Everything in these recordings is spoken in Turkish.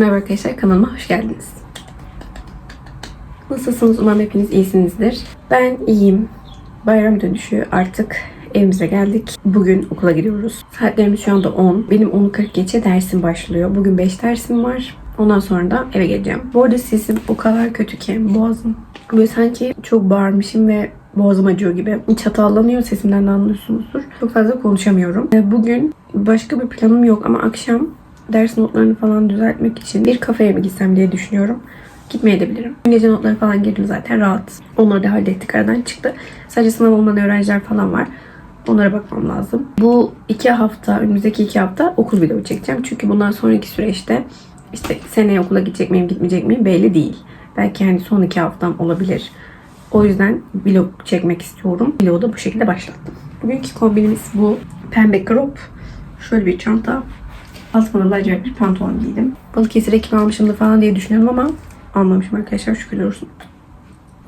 Merhaba arkadaşlar. Kanalıma hoş geldiniz. Nasılsınız? Umarım hepiniz iyisinizdir. Ben iyiyim. Bayram dönüşü artık evimize geldik. Bugün okula gidiyoruz. Saatlerimiz şu anda 10. Benim 10'u 40 geçe dersim başlıyor. Bugün 5 dersim var. Ondan sonra da eve geleceğim. Bu arada sesim o kadar kötü ki boğazım. Böyle sanki çok bağırmışım ve boğazım acıyor gibi. Çatallanıyor sesimden de anlıyorsunuzdur. Çok fazla konuşamıyorum. Bugün başka bir planım yok ama akşam ders notlarını falan düzeltmek için bir kafeye mi gitsem diye düşünüyorum. Gitmeye edebilirim. Gece notları falan girdim zaten rahat. Onları da hallettik aradan çıktı. Sadece sınav olmayan öğrenciler falan var. Onlara bakmam lazım. Bu iki hafta, önümüzdeki iki hafta okul video çekeceğim. Çünkü bundan sonraki süreçte işte seneye okula gidecek miyim, gitmeyecek miyim belli değil. Belki hani son iki haftam olabilir. O yüzden vlog çekmek istiyorum. Vlogu da bu şekilde başlattım. Bugünkü kombinimiz bu. Pembe crop. Şöyle bir çanta. Altına da acayip bir pantolon giydim. Balıkesir ekim almışımdı falan diye düşünüyorum ama almamışım arkadaşlar şükürler olsun.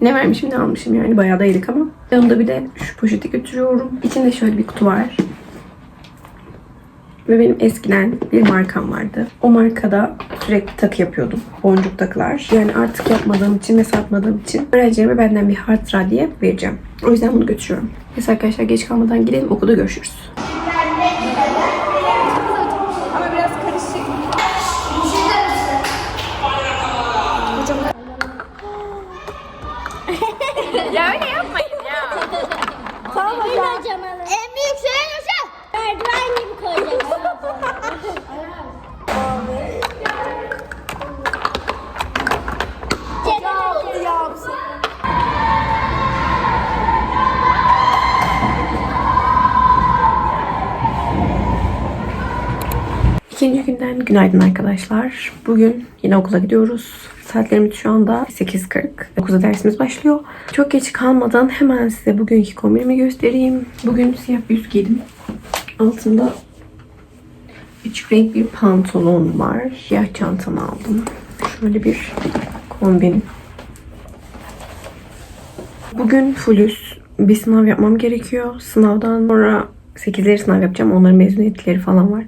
Ne vermişim ne almışım yani bayağı da yedik ama. Yanımda bir de şu poşeti götürüyorum. İçinde şöyle bir kutu var. Ve benim eskiden bir markam vardı. O markada sürekli takı yapıyordum. Boncuk takılar. Yani artık yapmadığım için ve satmadığım için öğrencilerime benden bir hatıra diye vereceğim. O yüzden bunu götürüyorum. Neyse arkadaşlar geç kalmadan gidelim okulda görüşürüz. Ama biraz karışık. ya öyle yapmayın ya. Tamam hocam. İkinci günden günaydın arkadaşlar. Bugün yine okula gidiyoruz. Saatlerimiz şu anda 8.40. 9'da dersimiz başlıyor. Çok geç kalmadan hemen size bugünkü kombinimi göstereyim. Bugün siyah bir üst giydim. Altında üç renk bir pantolon var. Siyah çantamı aldım. Şöyle bir kombin. Bugün fullüz. Bir sınav yapmam gerekiyor. Sınavdan sonra 8'leri sınav yapacağım. Onların mezuniyetleri falan var.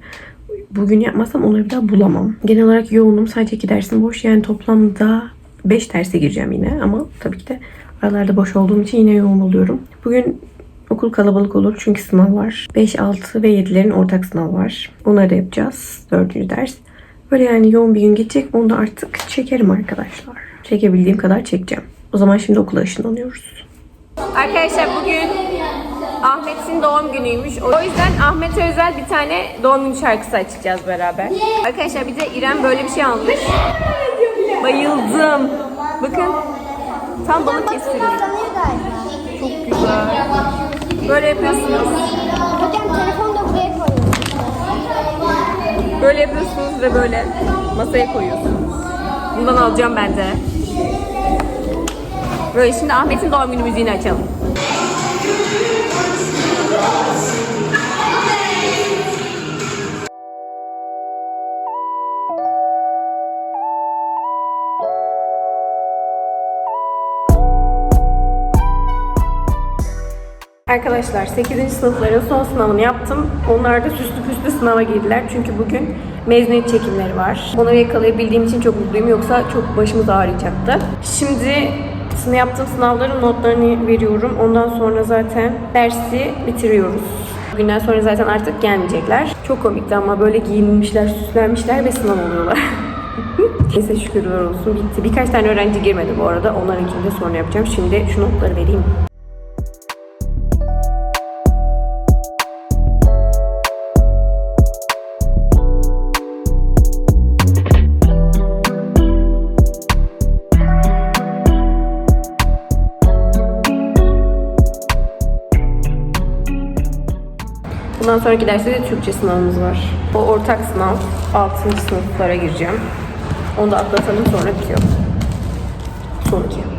Bugün yapmazsam onları bir daha bulamam. Genel olarak yoğunum. Sadece iki dersim boş. Yani toplamda 5 derse gireceğim yine. Ama tabii ki de aralarda boş olduğum için yine yoğun oluyorum. Bugün okul kalabalık olur çünkü sınav var. 5, 6 ve 7'lerin ortak sınav var. Onları da yapacağız. Dördüncü ders. Böyle yani yoğun bir gün geçecek. Onu da artık çekerim arkadaşlar. Çekebildiğim kadar çekeceğim. O zaman şimdi okula ışınlanıyoruz. Arkadaşlar bugün Ahmet'in doğum günüymüş. O yüzden Ahmet'e özel bir tane doğum günü şarkısı açacağız beraber. Arkadaşlar bir de İrem böyle bir şey almış. Bayıldım. Bakın. Tam balık kesiri. Çok güzel. Böyle yapıyorsunuz. Hocam telefonu da buraya koyuyorum. Böyle yapıyorsunuz ve böyle masaya koyuyorsunuz. Bundan alacağım ben de. Böyle şimdi Ahmet'in doğum günü müziğini açalım. Arkadaşlar 8. sınıfların son sınavını yaptım. Onlar da süslü püslü sınava girdiler. Çünkü bugün mezuniyet çekimleri var. Onları yakalayabildiğim için çok mutluyum. Yoksa çok başımız ağrıyacaktı. Şimdi sınav yaptığım sınavların notlarını veriyorum. Ondan sonra zaten dersi bitiriyoruz. Bugünden sonra zaten artık gelmeyecekler. Çok komikti ama böyle giyinmişler, süslenmişler ve sınav oluyorlar. Neyse şükürler olsun bitti. Birkaç tane öğrenci girmedi bu arada. Onlarınkini de sonra yapacağım. Şimdi şu notları vereyim. Sonraki derste de Türkçe sınavımız var. O ortak sınav 6. sınıflara gireceğim. Onu da atlatalım sonra bitiyor. Son iki.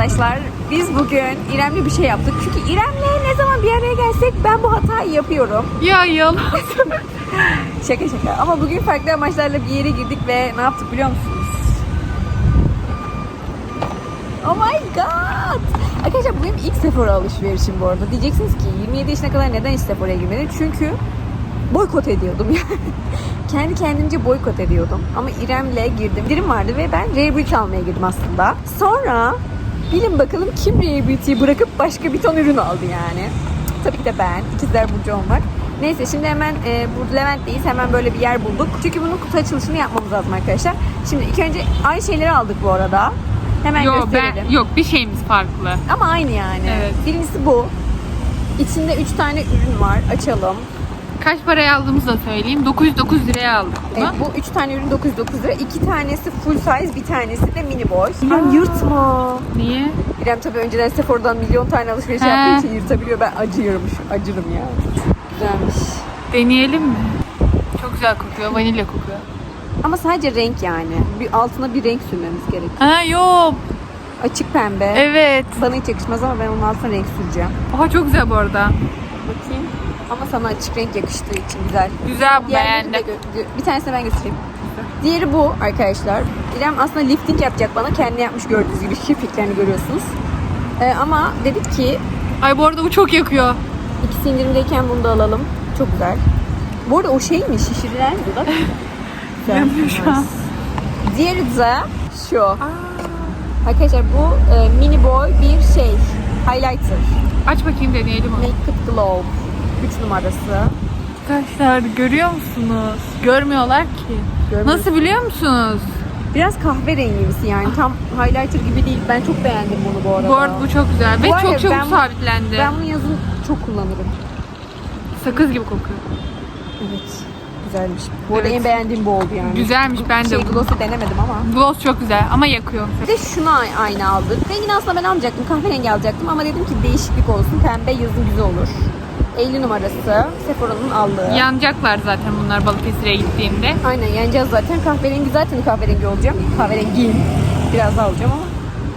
Arkadaşlar. Biz bugün İrem'le bir şey yaptık. Çünkü İrem'le ne zaman bir araya gelsek ben bu hatayı yapıyorum. Ya yalan. Şaka şaka. Ama bugün farklı amaçlarla bir yere girdik ve ne yaptık biliyor musunuz? Oh my god! Arkadaşlar bu benim ilk Sephora alışverişim bu arada. Diyeceksiniz ki 27 yaşına kadar neden hiç Sephora'ya girmedin? Çünkü boykot ediyordum yani. Kendi kendimce boykot ediyordum. Ama İrem'le girdim. Dirim vardı ve ben Rare Beauty almaya girdim aslında. Sonra bilin bakalım kim Rare Beauty'yi bırakıp başka bir ton ürün aldı yani. Tabii ki de ben. İkizler Burcu olmak. Neyse şimdi hemen e, burada Levent'teyiz. Hemen böyle bir yer bulduk. Çünkü bunun kutu açılışını yapmamız lazım arkadaşlar. Şimdi ilk önce aynı şeyleri aldık bu arada. Hemen Yok gösterelim. ben yok bir şeyimiz farklı. Ama aynı yani. Evet. Birincisi bu. İçinde 3 tane ürün var. Açalım. Kaç paraya aldığımızı da söyleyeyim. 909 liraya aldık bunu. Evet, bu 3 tane ürün 909 lira. 2 tanesi full size, bir tanesi de mini boy. İrem yırtma. Niye? İrem tabii önceden Sephora'dan milyon tane alışveriş He. yaptığı için yırtabiliyor. Ben acıyorum, şu- acırım ya. Güzelmiş. Deneyelim mi? Çok güzel kokuyor. Vanilya kokuyor. Ama sadece renk yani. Bir altına bir renk sürmemiz gerek. Ha yok. Açık pembe. Evet. Bana hiç yakışmaz ama ben onun altına renk süreceğim. Oha çok güzel bu arada. Bakayım. Ama sana açık renk yakıştığı için güzel. Güzel Diğerlerini de beğendim. gö- bir tanesini ben göstereyim. Diğeri bu arkadaşlar. İrem aslında lifting yapacak bana. Kendi yapmış gördüğünüz gibi kirpiklerini görüyorsunuz. Ee, ama dedik ki Ay bu arada bu çok yakıyor. ikisi indirimdeyken bunu da alalım. Çok güzel. Bu arada o şey mi? Şişirilen dudak. Güzel. Yanıyor şu an. Diğeri de şu. Arkadaşlar bu e, mini boy bir şey. Highlighter. Aç bakayım deneyelim onu. Make It Glow. 3 numarası. Arkadaşlar görüyor musunuz? Görmüyorlar ki. Görmüyor. Nasıl biliyor musunuz? Biraz kahverengimsi yani. Tam highlighter gibi değil. Ben çok beğendim bunu bu arada. Bu arada bu çok güzel ve Bu arada çok çabuk ben- sabitlendi. Ben bunu yazın çok kullanırım. Sakız gibi kokuyor. Evet. Güzelmiş. Bu arada Evet. en beğendiğim bu oldu yani. Güzelmiş ben de. Şey gloss'u denemedim ama. Gloss çok güzel ama yakıyor. Bir de şunu aynı aldık. Rengini aslında ben almayacaktım. Kahverengi alacaktım ama dedim ki değişiklik olsun. Pembe yazın güzel olur. 50 numarası. Sephora'nın aldığı. Yanacaklar zaten bunlar Balıkesir'e gittiğimde. Aynen yeneceğiz zaten. Kahverengi zaten kahverengi olacağım. Kahverengiyim. Biraz daha alacağım ama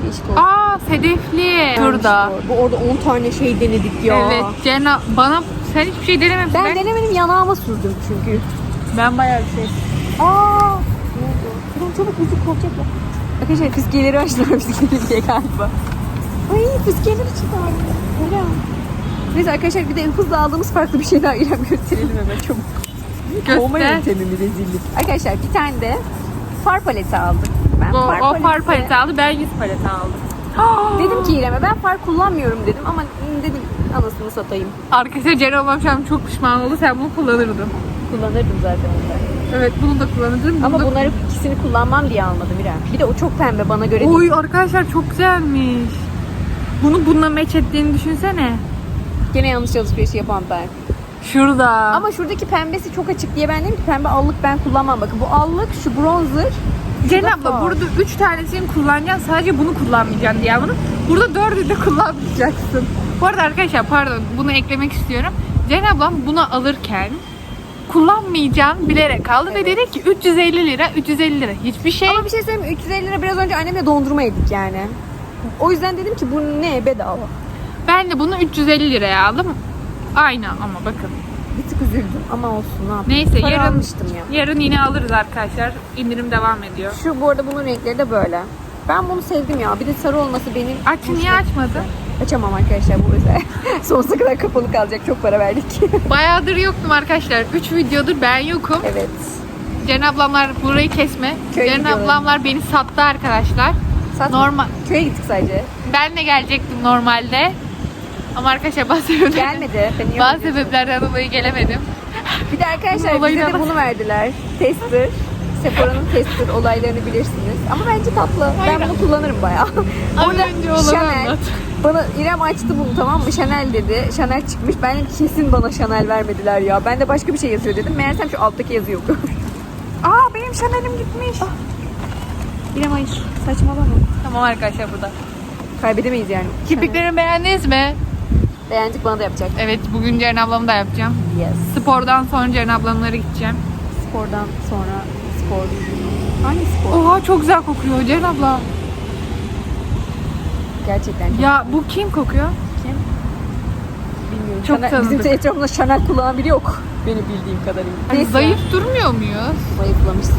değişik olsun. Aa sedefli. Şurada. Bu orada 10 tane şey denedik ya. Evet Cenna bana sen hiçbir şey denememişsin. Ben denemedim yanağıma sürdüm çünkü. ben bayağı bir şey. Aa! Ulan çabuk müzik kopacak ya. Arkadaşlar fıskiyeleri açtılar fıskiyeleri diye galiba. Ay fıskiyeleri çıkardı. Öyle Neyse arkadaşlar bir de hızla aldığımız farklı bir şey daha İrem gösterelim hemen çabuk. Kovma Göster. yöntemi mi rezillik? Arkadaşlar bir tane de far paleti aldık. Ben O, o far paleti- paleti aldı ben yüz paleti aldım. Dedim ki İrem'e ben far kullanmıyorum dedim ama dedim anasını satayım. Arkadaşlar Ceren ablam şu an çok pişman oldu. Sen bunu kullanırdın. Kullanırdım zaten onları. Evet bunu da kullanırdın. bunu Ama da- bunları ikisini kullanmam diye almadım İrem. Bir de o çok pembe bana göre değil. Oy arkadaşlar çok güzelmiş. Bunu bununla meç ettiğini düşünsene. Gene yanlış alışveriş yapan ben. Şurada. Ama şuradaki pembesi çok açık diye ben dedim ki pembe allık ben kullanmam. Bakın bu allık şu bronzer. Ceren abla far. burada 3 tanesini kullanacaksın. Sadece bunu kullanmayacaksın diye bunu. Burada dördünü de kullanmayacaksın. Bu arada arkadaşlar pardon bunu eklemek istiyorum. Ceren ablam bunu alırken kullanmayacağım bilerek aldı ve dedi ki 350 lira 350 lira hiçbir şey Ama bir şey söyleyeyim mi? 350 lira biraz önce annemle dondurma yedik yani. O yüzden dedim ki bu ne bedava. Ben de bunu 350 liraya aldım aynı ama bakın Bir tık üzüldüm ama olsun ne yapayım. neyse Para yarın almıştım ya. yarın yine alırız arkadaşlar indirim devam ediyor Şu bu arada bunun renkleri de böyle. Ben bunu sevdim ya. Bir de sarı olması benim... aç niye açmadı Açamam arkadaşlar bu özel. Sonsuza kadar kapalı kalacak. Çok para verdik. bayağıdır yoktum arkadaşlar 3 videodur ben yokum evet. Ceren ablamlar burayı kesme Köy Ceren videoları. ablamlar beni sattı arkadaşlar Satma. normal Köye gittik sadece. ben de gelecektim normalde ama arkadaşlar bazı sebeplerden Gelmedi. Beni bazı yormuyor. sebeplerden dolayı gelemedim Bir de arkadaşlar Olayını bize de anlat. bunu verdiler. Tester. Sephora'nın tester olaylarını bilirsiniz. Ama bence tatlı. Hayır. Ben bunu kullanırım bayağı. Az Orada önce olanı Chanel. anlat. Bana İrem açtı bunu tamam mı? Chanel dedi. Chanel çıkmış. Ben dedim kesin bana Chanel vermediler ya. Ben de başka bir şey yazıyor dedim. Meğersem şu alttaki yazı yoktu. aa benim Chanel'im gitmiş İrem hayır. Saçmalama. tamam arkadaşlar burada Kaybedemeyiz yani. Kirpiklerimi beğendiniz mi Beğendik bana da yapacak. evet bugün Ceren ablamı da yapacağım Yes. spordan sonra Ceren ablamlara gideceğim Spordan sonra spor. Hangi spor? oha çok güzel kokuyor Ceren abla Gerçekten. ya bu kim kokuyor Kim? Çok Chanel- tanıdık. Bizim etrafımda Chanel kullanan biri yok. Benim bildiğim kadarıyla. Neyse. zayıf durmuyor muyuz? Zayıflamışsın.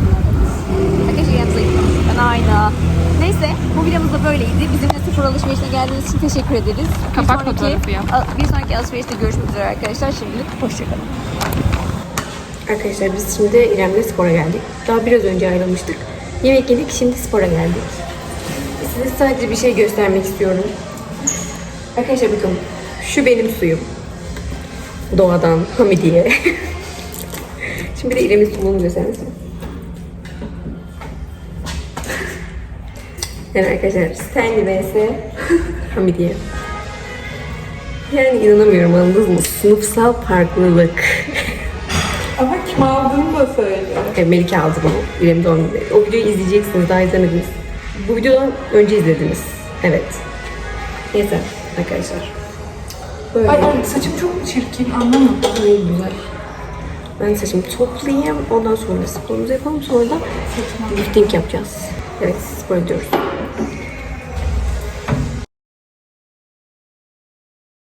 Arkadaşlar yani zayıflamışsın. Ben aynı. Neyse bu videomuz da böyleydi. Bizimle sıfır alışverişine geldiğiniz için teşekkür ederiz. Bir Kapak sonraki- fotoğrafı yap. Bir sonraki alışverişte görüşmek üzere arkadaşlar. Şimdilik hoşçakalın. Arkadaşlar biz şimdi İrem'le spora geldik. Daha biraz önce ayrılmıştık. Yemek yedik, şimdi spora geldik. Size sadece bir şey göstermek istiyorum. Arkadaşlar bakın, şu benim suyum. Doğadan, Hamidiye. şimdi bir de İrem'in suluğunu göstermesin. Yani arkadaşlar, Stanley vs. Hamidiye. Yani inanamıyorum anladınız mı? Sınıfsal farklılık. Ama kim aldığını da söyle. E, Melike aldı bunu. İrem doğum günü. O videoyu izleyeceksiniz. Daha izlemediniz. Bu videodan önce izlediniz. Evet. Neyse arkadaşlar. Böyle. Ay, ay saçım çok çirkin anlamadım. Ay, güzel. Ben saçımı toplayayım. Ondan sonra sporumuzu yapalım. Sonra da lifting yapacağız. Evet spor ediyoruz.